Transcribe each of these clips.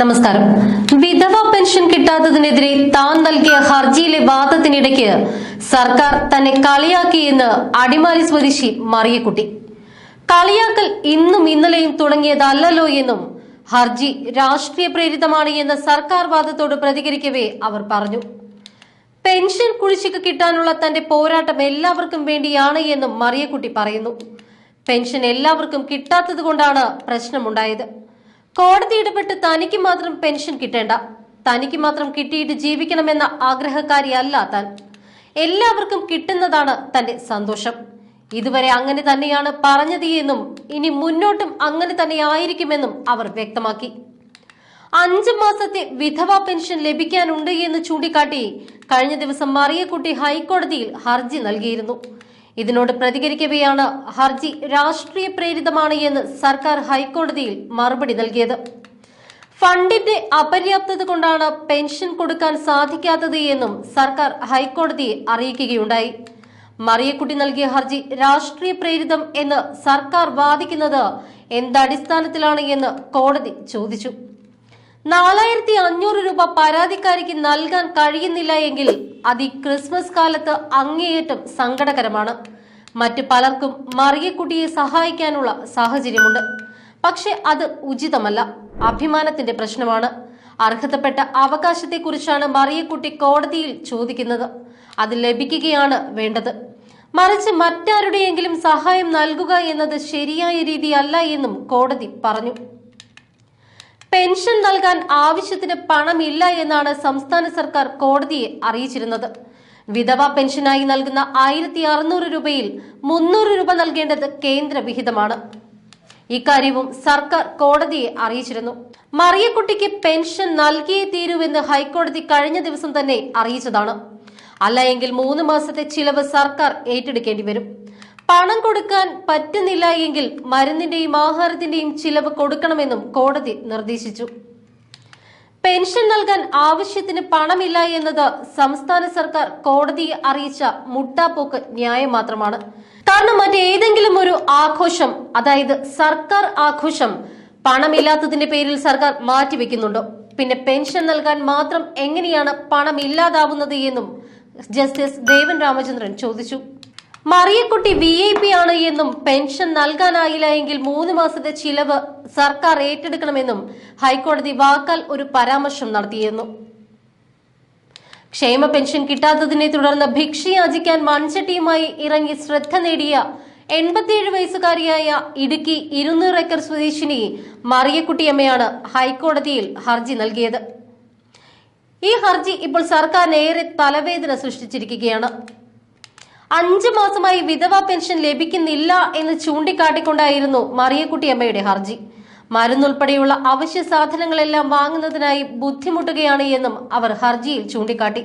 നമസ്കാരം. വിധവ പെൻഷൻ കിട്ടാത്തതിനെതിരെ താൻ നൽകിയ ഹർജിയിലെ വാദത്തിനിടയ്ക്ക് സർക്കാർ തന്നെ കളിയാക്കിയെന്ന് അടിമാലി സ്വദേശി മറിയക്കുട്ടി. കളിയാക്കൽ ഇന്നും ഇന്നലെയും തുടങ്ങിയതല്ലോ എന്നും ഹർജി രാഷ്ട്രീയ പ്രേരിതമാണ് എന്ന സർക്കാർ വാദത്തോട് പ്രതികരിക്കവേ അവർ പറഞ്ഞു. പെൻഷൻ കുടിശ്ശിക കിട്ടാനുള്ള തന്റെ പോരാട്ടം എല്ലാവർക്കും വേണ്ടിയാണ് എന്നും മറിയക്കുട്ടി പറയുന്നു. പെൻഷൻ എല്ലാവർക്കും കിട്ടാത്തത് കൊണ്ടാണ് പ്രശ്നമുണ്ടായത്. കോടതി ഇടപെട്ട് തനിക്ക് മാത്രം പെൻഷൻ കിട്ടേണ്ട. തനിക്ക് മാത്രം കിട്ടിയിട്ട് ജീവിക്കണമെന്ന ആഗ്രഹക്കാരിയല്ല താൻ. എല്ലാവർക്കും കിട്ടുന്നതാണ് തന്റെ സന്തോഷം. ഇതുവരെ അങ്ങനെ തന്നെയാണ് പറഞ്ഞത് എന്നും ഇനി മുന്നോട്ടും അങ്ങനെ തന്നെ ആയിരിക്കുമെന്നും അവർ വ്യക്തമാക്കി. അഞ്ച് മാസത്തെ വിധവ പെൻഷൻ ലഭിക്കാനുണ്ട് എന്ന് ചൂണ്ടിക്കാട്ടി കഴിഞ്ഞ ദിവസം മറിയക്കുട്ടി ഹൈക്കോടതിയിൽ ഹർജി നൽകിയിരുന്നു. ഇതിനോട് പ്രതികരിക്കവെയാണ് ഹർജി രാഷ്ട്രീയ പ്രേരിതമാണ് എന്ന് സർക്കാർ ഹൈക്കോടതിയിൽ മറുപടി നൽകിയത്. ഫണ്ടിന്റെ അപര്യാപ്തത കൊണ്ടാണ് പെൻഷൻ കൊടുക്കാൻ സാധിക്കാത്തത് എന്നും സർക്കാർ ഹൈക്കോടതിയെ അറിയിക്കുകയുണ്ടായി. മറിയക്കുട്ടി നൽകിയ ഹർജി രാഷ്ട്രീയ പ്രേരിതം എന്ന് സർക്കാർ വാദിക്കുന്നത് എന്തടിസ്ഥാനത്തിലാണ് എന്ന് കോടതി ചോദിച്ചു. നാലായിരത്തി അഞ്ഞൂറ് രൂപ പരാതിക്കാരിക്ക് നൽകാൻ കഴിയുന്നില്ല എങ്കിൽ അത് ഈ ക്രിസ്മസ് കാലത്ത് അങ്ങേയറ്റം സങ്കടകരമാണ്. മറ്റു പലർക്കും മറിയക്കുട്ടിയെ സഹായിക്കാനുള്ള സാഹചര്യമുണ്ട്. പക്ഷെ അത് ഉചിതമല്ല. അഭിമാനത്തിന്റെ പ്രശ്നമാണ്. അർഹതപ്പെട്ട അവകാശത്തെക്കുറിച്ചാണ് മറിയക്കുട്ടി കോടതിയിൽ ചോദിക്കുന്നത്. അത് ലഭിക്കുകയാണ് വേണ്ടത്. മറിച്ച് മറ്റാരുടെയെങ്കിലും സഹായം നൽകുക എന്നത് ശരിയായ രീതിയല്ല എന്നും കോടതി പറഞ്ഞു. പെൻഷൻ നൽകാൻ ആവശ്യത്തിന് പണമില്ല എന്നാണ് സംസ്ഥാന സർക്കാർ കോടതിയെ അറിയിച്ചിരുന്നത്. വിധവ പെൻഷനായി നൽകുന്ന ആയിരത്തി അറുന്നൂറ് രൂപയിൽ മുന്നൂറ് രൂപ നൽകേണ്ടത് കേന്ദ്ര വിഹിതമാണ് ഇക്കാര്യവും സർക്കാർ കോടതിയെ അറിയിച്ചിരുന്നു. മറിയക്കുട്ടിക്ക് പെൻഷൻ നൽകിയേ തീരുവെന്ന് ഹൈക്കോടതി കഴിഞ്ഞ ദിവസം തന്നെ അറിയിച്ചതാണ്. അല്ല എങ്കിൽ മൂന്ന് മാസത്തെ ചിലവ് സർക്കാർ ഏറ്റെടുക്കേണ്ടി വരും. പണം കൊടുക്കാൻ പറ്റുന്നില്ല എങ്കിൽ മരുന്നിന്റെയും ആഹാരത്തിന്റെയും ചിലവ് കൊടുക്കണമെന്നും കോടതി നിർദ്ദേശിച്ചു. പെൻഷൻ നൽകാൻ ആവശ്യത്തിന് പണമില്ല എന്നത് സംസ്ഥാന സർക്കാർ കോടതിയെ അറിയിച്ച മുട്ടാപ്പോക്ക് ന്യായം മാത്രമാണ്. കാരണം മറ്റേതെങ്കിലും ഒരു ആഘോഷം അതായത് സർക്കാർ ആഘോഷം പണമില്ലാത്തതിന്റെ പേരിൽ സർക്കാർ മാറ്റിവെക്കുന്നുണ്ടോ? പിന്നെ പെൻഷൻ നൽകാൻ മാത്രം എങ്ങനെയാണ് പണം ഇല്ലാതാവുന്നത് എന്നും ജസ്റ്റിസ് ദേവൻ രാമചന്ദ്രൻ ചോദിച്ചു. മറിയക്കുട്ടി വി ഐ പി ആണ് എന്നും പെൻഷൻ നൽകാനായില്ല എങ്കിൽ മൂന്ന് മാസത്തെ ചിലവ് സർക്കാർ ഏറ്റെടുക്കണമെന്നും ഹൈക്കോടതി വാക്കാൽ ഒരു പരാമർശം നടത്തിയിരുന്നു. ക്ഷേമ പെൻഷൻ കിട്ടാത്തതിനെ തുടർന്ന് ഭിക്ഷയാചിക്കാൻ മൺചട്ടിയുമായി ഇറങ്ങി ശ്രദ്ധ നേടിയ എൺപത്തിയേഴ് വയസ്സുകാരിയായ ഇടുക്കി ഇരുന്നൂറ് ഏക്കർ സ്വദേശിനി മറിയക്കുട്ടിയമ്മയാണ് ഹൈക്കോടതിയിൽ ഹർജി നൽകിയത്. ഈ ഹർജി ഇപ്പോൾ സർക്കാരിന് ഏറെ തലവേദന സൃഷ്ടിച്ചിരിക്കുകയാണ്. അഞ്ച് മാസമായി വിധവ പെൻഷൻ ലഭിക്കുന്നില്ല എന്ന് ചൂണ്ടിക്കാട്ടിക്കൊണ്ടായിരുന്നു മറിയക്കുട്ടിയമ്മയുടെ ഹർജി. മരുന്നുൾപ്പെടെയുള്ള അവശ്യ സാധനങ്ങളെല്ലാം വാങ്ങുന്നതിനായി ബുദ്ധിമുട്ടുകയാണ് എന്നും അവർ ഹർജിയിൽ ചൂണ്ടിക്കാട്ടി.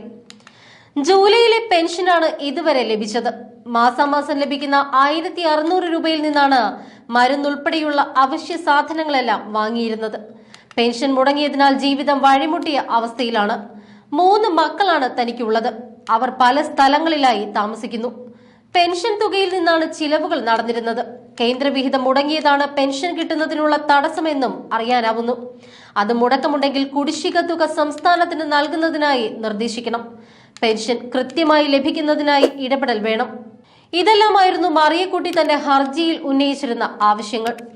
ജൂലൈയിലെ പെൻഷനാണ് ഇതുവരെ ലഭിച്ചത്. മാസാമാസം ലഭിക്കുന്ന ആയിരത്തി അറുന്നൂറ് രൂപയിൽ നിന്നാണ് മരുന്നുൾപ്പെടെയുള്ള അവശ്യ സാധനങ്ങളെല്ലാം വാങ്ങിയിരുന്നത്. പെൻഷൻ മുടങ്ങിയതിനാൽ ജീവിതം വഴിമുട്ടിയ അവസ്ഥയിലാണ്. മൂന്ന് മക്കളാണ് തനിക്കുള്ളത്. അവർ പല സ്ഥലങ്ങളിലായി താമസിക്കുന്നു. പെൻഷൻ തുകയിൽ നിന്നാണ് ചിലവുകൾ നടന്നിരുന്നത്. കേന്ദ്രവിഹിതം മുടങ്ങിയതാണ് പെൻഷൻ കിട്ടുന്നതിനുള്ള തടസ്സമെന്നും അറിയാനാവുന്നു. അത് മുടക്കമുണ്ടെങ്കിൽ കുടിശ്ശിക തുക സംസ്ഥാനത്തിന് നൽകുന്നതിനായി നിർദ്ദേശിക്കണം. പെൻഷൻ കൃത്യമായി ലഭിക്കുന്നതിനായി ഇടപെടൽ വേണം. ഇതെല്ലാമായിരുന്നു മറിയക്കുട്ടി തന്റെ ഹർജിയിൽ ഉന്നയിച്ചിരുന്ന ആവശ്യങ്ങൾ.